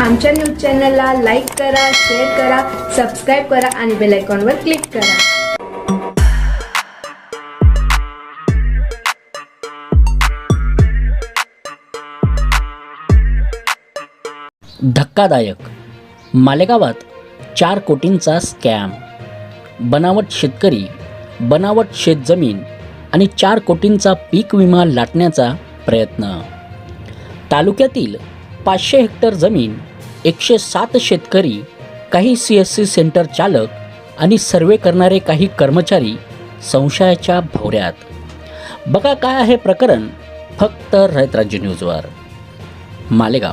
आमच्या न्यूज चॅनलला लाईक करा शेअर करा सबस्क्राईब करा आणि बेल आयकॉनवर क्लिक करा. धक्कादायक. मालेगावात चार कोटींचा स्कॅम. बनावट शेतकरी बनावट शेतजमीन आणि चार कोटींचा पीक विमा लाटण्याचा प्रयत्न. तालुक्यातील पाचशे हेक्टर जमीन एकशे सात शेतकरी काही सी एस सी सेंटर चालक आणि सर्वे करणारे काही कर्मचारी संशयाच्या भोवऱ्यात. बघा काय आहे प्रकरण फक्त रयत राज्य न्यूजवर. मालेगाव.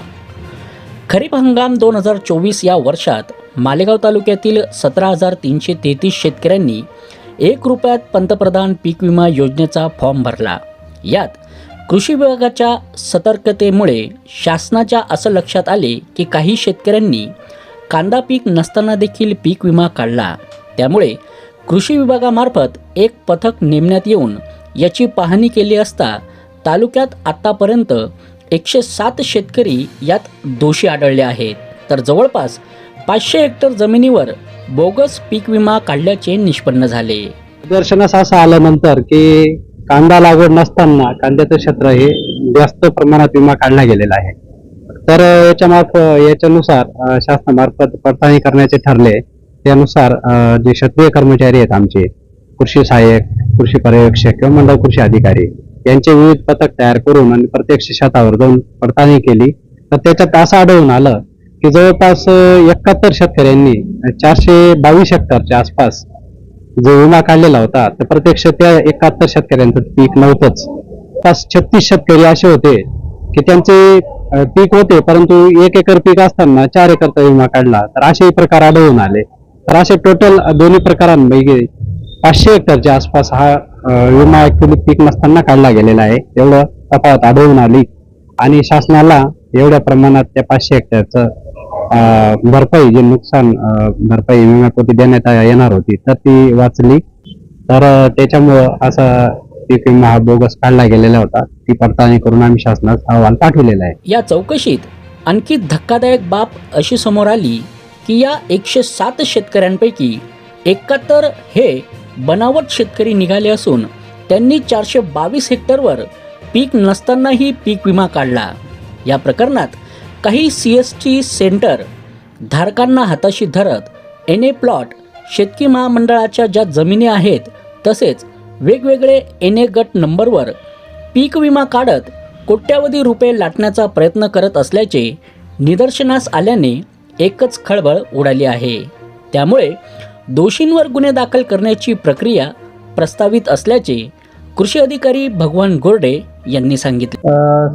खरीप हंगाम दोन हजार चोवीस या वर्षात मालेगाव तालुक्यातील सतरा हजार तीनशे तेहतीस शेतकऱ्यांनी एक रुपयात पंतप्रधान पीक विमा योजनेचा फॉर्म भरला. यात कृषी विभागाच्या सतर्कतेमुळे शासनाच्या असं लक्षात आले की काही शेतकऱ्यांनी कांदा पीक नसताना देखील पीक विमा काढला. त्यामुळे कृषी विभागामार्फत एक पथक नेमण्यात येऊन याची पाहणी केली असता तालुक्यात आत्तापर्यंत एकशे सात शेतकरी यात दोषी आढळले आहेत. तर जवळपास पाचशे हेक्टर जमिनीवर बोगस पीक विमा काढल्याचे निष्पन्न झाले. निदर्शनास असं आल्यानंतर की कांदा लागवड नसताना कांद्याचं क्षेत्र हे जास्त प्रमाणात विमा काढला गेलेला आहे. तर याच्या मार्फ याच्यानुसार शासनामार्फत पडताळणी करण्याचे ठरले. त्यानुसार जे क्षेत्रीय कर्मचारी आहेत आमचे कृषी सहाय्यक कृषी पर्यवेक्षक किंवा मंडळ कृषी अधिकारी यांचे विविध पथक तयार करून आणि प्रत्यक्ष शेतावर जाऊन पडताळणी केली. तर त्याच्यात असं आढळून आलं की जवळपास एकाहत्तर शेतकऱ्यांनी चारशे बावीस हेक्टरच्या आसपास जो विमा काढलेला होता तर प्रत्यक्ष त्या एकाहत्तर शेतकऱ्यांचं पीक नव्हतंच. पाच छत्तीस शेतकरी असे होते की त्यांचे पीक होते परंतु एक एकर पीक असताना चार एकरचा विमा काढला. तर असेही प्रकार आढळून आले. तर असे टोटल दोन्ही प्रकारांपैकी पाचशे हेक्टरच्या आसपास हा विमा ऍक्च्युली पीक नसताना काढला गेलेला आहे. एवढं तफावत आढळून आली. आणि शासनाला एवढ्या प्रमाणात त्या पाचशे हेक्टरचं भरपाई जे नुकसान भरपाई विम्यापोटी देण्यात येणार होती तर ती वाचली. तर त्याच्यामुळं असा पीक विमा हा बोगस काढला गेलेला होता. ती पडताळणी करून आम्ही शासनास अहवाल पाठवलेला आहे. या चौकशीत आणखी धक्कादायक बाब अशी समोर आली की या एकशे सात शेतकऱ्यांपैकी एकाहत्तर हे बनावट शेतकरी निघाले असून त्यांनी चारशे बावीस हेक्टरवर पीक नसतानाही पीक विमा काढला. या प्रकरणात काही सी एस टी सेंटर धारकांना हाताशी धरत एन ए प्लॉट शेतकी महामंडळाच्या ज्या जमिनी आहेत तसेच वेगवेगळे एन ए गट नंबरवर पीक विमा काढत कोट्यावधी रुपये लाटण्याचा प्रयत्न करत असल्याचे निदर्शनास आल्याने एकच खळबळ उडाली आहे. त्यामुळे दोषींवर गुन्हे दाखल करण्याची प्रक्रिया प्रस्तावित असल्याचे कृषी अधिकारी भगवान गोर्डे यांनी सांगितले.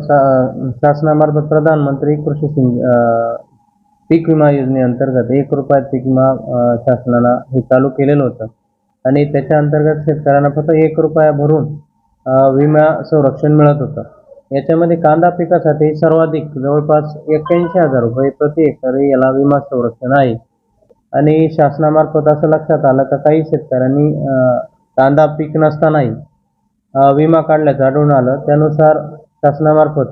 शा- शासनामार्फत प्रधानमंत्री कृषी पीक विमा योजनेअंतर्गत एक रुपयात पीक विमा शासनाला शासनानं हे चालू केलेलं होतं. आणि त्याच्या अंतर्गत शेतकऱ्यांना फक्त एक रुपया भरून विमा संरक्षण मिळत होतं. याच्यामध्ये कांदा पिकासाठी सर्वाधिक जवळपास एक्क्याऐंशी हजार रुपये प्रति हेक्टर याला विमा संरक्षण आहे. आणि शासनामार्फत असं लक्षात आलं का काही शेतकऱ्यांनी कांदा पीक नसतानाही विमा काढल्याचं आढळून आलं. त्यानुसार शासनामार्फत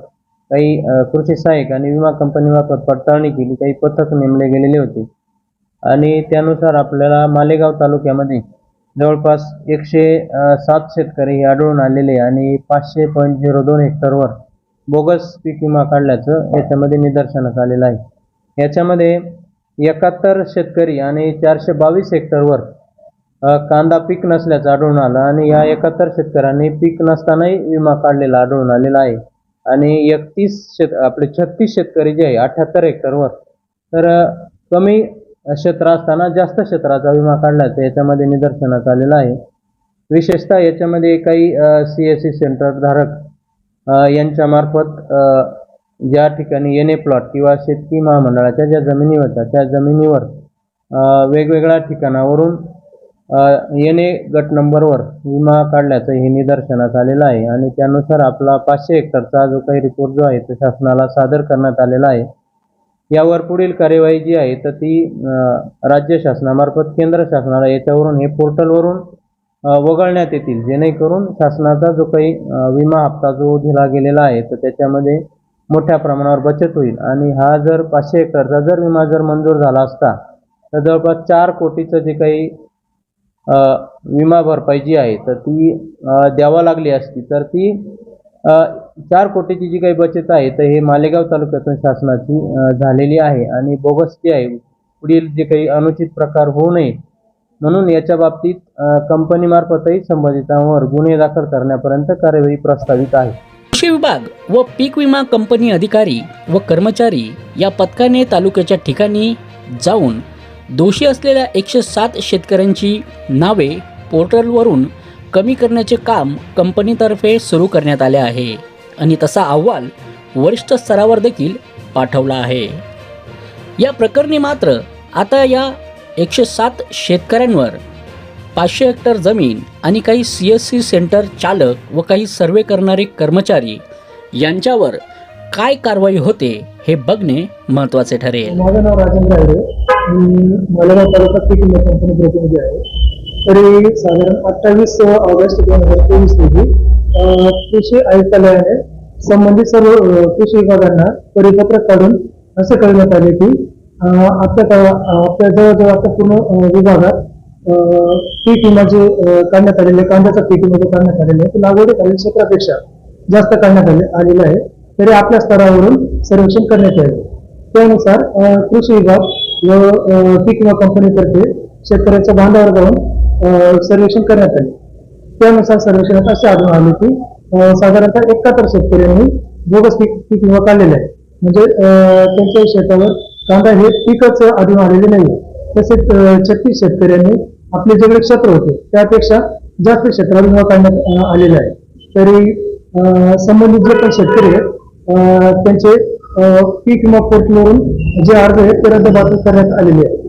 काही कृषी सहाय्यक आणि विमा कंपनीमार्फत पडताळणी केली. काही पथक नेमले गेलेले होते. आणि त्यानुसार आपल्याला मालेगाव तालुक्यामध्ये जवळपास एकशे सात शेतकरी हे आढळून आलेले आणि पाचशे पॉईंट झिरो दोन हेक्टरवर बोगस पीक विमा काढल्याचं याच्यामध्ये निदर्शनास आलेलं आहे. याच्यामध्ये एकाहत्तर शेतकरी आणि चारशे बावीस हेक्टरवर कांदा पीक नसल्याचं आढळून आलं आणि या एकाहत्तर शेतकऱ्यांनी पीक नसतानाही विमा काढलेला आढळून आलेला आहे. आणि एकतीस शेत आपले छत्तीस शेतकरी जे आहे अठ्याहत्तर हेक्टरवर तर कमी क्षेत्र असताना जास्त क्षेत्राचा विमा काढल्याचं याच्यामध्ये निदर्शनात आलेलं आहे. विशेषतः याच्यामध्ये काही सी एस सी सेंटर धारक यांच्यामार्फत ज्या ठिकाणी एन ए प्लॉट किंवा शेतकी महामंडळाच्या ज्या जमिनी होत्या त्या जमिनीवर वेगवेगळ्या ठिकाणावरून एन ए गट नंबरवर विमा काढल्याचं हे निदर्शनास आलेलं आहे आणि त्यानुसार आपला पाचशे हेक्टरचा जो काही रिपोर्ट जो आहे तो शासनाला सादर करण्यात आलेला आहे. यावर पुढील कार्यवाही जी आहे तर ती राज्य शासनामार्फत केंद्र शासनाला याच्यावरून हे पोर्टलवरून वगळण्यात येतील. जेणेकरून शासनाचा जो काही विमा हप्ता जो दिला गेलेला आहे तर त्याच्यामध्ये मोठ्या प्रमाणावर बचत होईल. आणि हा जर पाचशे एकरचा जर विमा जर मंजूर झाला असता तर जवळपास चार कोटीचं जे काही विमा भरपाई जी आहे तर ती द्यावा लागली असती तर ती चार कोटीची जी काही बचत आहे तर हे मालेगाव तालुक्यातून शासनाची झालेली आहे आणि बोगस जी आहे. पुढील जे काही अनुचित प्रकार होऊ नये म्हणून याच्या बाबतीत कंपनीमार्फतही संबंधितांवर गुन्हे दाखल करण्यापर्यंत कार्यवाही प्रस्तावित आहे. कृषी विभाग व पीक विमा कंपनी अधिकारी व कर्मचारी या पथकाने तालुक्याच्या ठिकाणी जाऊन दोषी असलेल्या एकशे सात शेतकऱ्यांची नावे पोर्टलवरून कमी करण्याचे काम कंपनीतर्फे सुरू करण्यात आले आहे. आणि तसा अहवाल वरिष्ठ स्तरावर देखील पाठवला आहे. या प्रकरणी मात्र आता या एकशे सात शेतकऱ्यांवर पाचशे हेक्टर जमीन आणि काही सी एस सी सेंटर चालक व काही सर्वे करणारे कर्मचारी यांच्यावर काय कारवाई होते हे बघणे महत्त्वाचे ठरेल. माझं नाव राजेंद्र आहे. मी मालेगाव तालुका पीक विमा कंपनी प्रतिनिधी आहे. तरी साधारण अठ्ठावीस ऑगस्ट दोन हजार चोवीस रोजी कृषी आयुक्तालयाने संबंधित सर्व कृषी विभागांना परिपत्रक काढून असे कळवण्यात आले की आपल्या आपल्या जवळजवळ आता पूर्ण विभागात अं, पीक विमा जे काढण्यात आलेले कांद्याचा पीक विमा काढण्यात आलेले आहे लागवडी खालील क्षेत्रापेक्षा जास्त काढण्यात आले आलेलं आहे. तरी आपल्या स्तरावरून सर्वेक्षण करण्यात यावे त्यानुसार कृषी विभाग व पीक विमा कंपनीतर्फे शेतकऱ्याच्या बांधावर जाऊन सर्वेक्षण करण्यात आले. त्यानुसार सर्वेक्षणात असे आढळून आले की साधारणतः एकाहत्तर शेतकऱ्यांनी बोगस पीक पीक विमा काढलेला आहे. म्हणजे त्यांच्या शेतावर कांदा हे पीकच आढळून आलेले नाही तसेच छत्तीस शेतकऱ्यांनी आपले जेवढे क्षेत्र होते त्यापेक्षा जास्त क्षेत्रावर विमा काढण्यात आलेला आहे. तरी संबंधित जे पण शेतकरी आहेत त्यांचे पीक विमा पोर्टलवरून जे अर्ज आहेत ते रद्दबातल करण्यात आलेले आहे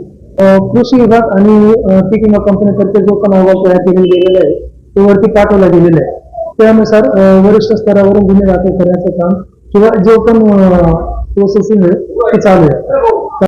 कृषी विभाग आणि पीक विमा कंपनीतर्फे जो पण अहवाल तयार केलेला गेलेला आहे तो वरती पाठवला गेलेला आहे. त्यानुसार वरिष्ठ स्तरावरून गुन्हे दाखल करण्याचं काम किंवा जो पण प्रोसेसिंग आहे ते चालू आहे.